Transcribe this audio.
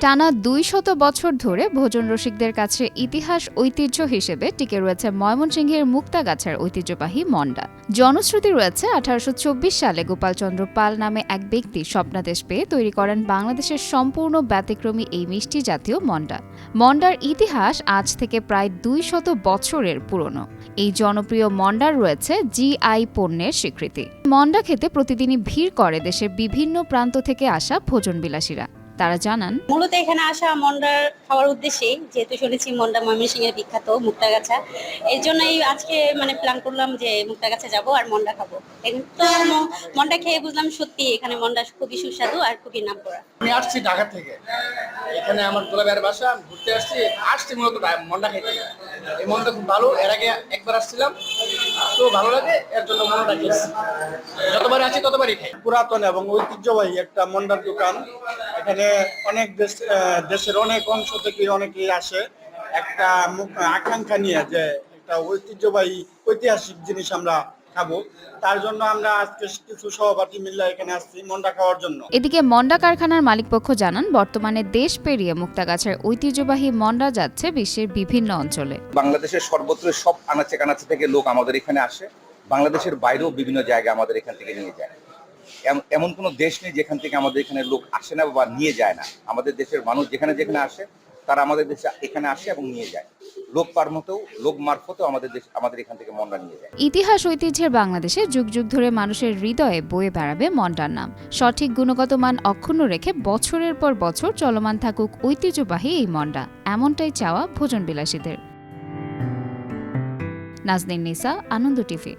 টানা দুই শত বছর ধরে ভোজন রসিকদের কাছে ইতিহাস ঐতিহ্য হিসেবে টিকে রয়েছে ময়মনসিংহের মুক্তাগাছার ঐতিহ্যবাহী মন্ডা জনশ্রুতি রয়েছে আঠারোশো চব্বিশ সালে গোপালচন্দ্র পাল নামে এক ব্যক্তি স্বপ্নাদেশ পেয়ে তৈরি করেন বাংলাদেশের সম্পূর্ণ ব্যতিক্রমী এই মিষ্টি জাতীয় মন্ডা মন্ডার ইতিহাস আজ থেকে প্রায় দুই শত বছরের পুরনো। এই জনপ্রিয় মন্ডার রয়েছে জিআই পণ্যের স্বীকৃতি। মন্ডা খেতে প্রতিদিনই ভিড় করে দেশের বিভিন্ন প্রান্ত থেকে আসা ভোজনবিলাসীরা। তারা জানান মূলত এখানে আসা মন্ডার খাওয়ার উদ্দেশ্যে যেহেতু শুনেছি মন্ডা ময়মনসিংহের বিখ্যাত মুক্তাগাছা এর জন্যই আজকে মানে প্ল্যান করলাম যে মুক্তাগাছা যাব আর মন্ডা খাব। তো মন্ডা খেয়ে বুঝলাম সত্যি এখানে মন্ডা খুবই সুস্বাদু আর খুবই নাম করা আমি আসছি ঢাকা থেকে। এখানে আমার গোলাপের বাসা ঘুরতে আসছি আসছি মূলত মন্ডা খাইতে এই মনটা খুব ভালো এর আগে একবার আসছিলাম। যতবার আছি, ততবারই খাই। পুরাতন এবং ঐতিহ্যবাহী একটা মন্ডার দোকান। এখানে অনেক দেশ দেশের অনেক অংশ থেকে অনেকেই আসে। একটা আকাঙ্ক্ষা নিয়ে যে একটা ঐতিহ্যবাহী, ঐতিহাসিক জিনিস আমরা খাব। তার জন্য আমরা আজকে কিছু সহপাঠী মিলে এখানে আসছি মন্ডা খাওয়ার জন্য। এদিকে মন্ডা কারখানার মালিকপক্ষ জানান বর্তমানে দেশ পেরিয়ে মুক্তাগাছার ঐতিহ্যবাহী মন্ডা যাচ্ছে বিশ্বের বিভিন্ন অঞ্চলে। বাংলাদেশের সর্বত্র সব আনাচে কানাচে থেকে লোক আমাদের এখানে আসে। বাংলাদেশের বাইরেও বিভিন্ন জায়গায় আমাদের এখান থেকে নিয়ে যায়। এম- এমন কোনো দেশ নেই যেখান থেকে আমাদের এখানে লোক আসে না বা নিয়ে যায় না। আমাদের দেশের মানুষ যেখানে যেখানে আসে তারা আমাদের দেশে এখানে আসে এবং নিয়ে যায়। লোক পার মতেও লোক মারফতেও আমাদের দেশ, আমাদের এখান থেকে মন্ডা নিয়ে যায়। ইতিহাস ঐতিহ্যের বাংলাদেশে যুগ যুগ ধরে মানুষের হৃদয়ে বয়ে বেড়াবে মন্ডার নাম। সঠিক গুণগত মান অক্ষুণ্ণ রেখে বছরের পর বছর চলমান থাকুক ঐতিহ্যবাহী এই মন্ডা এমনটাই চাওয়া ভোজন বিলাসীদের নাজনীন নিসা, আনন্দ টিভি।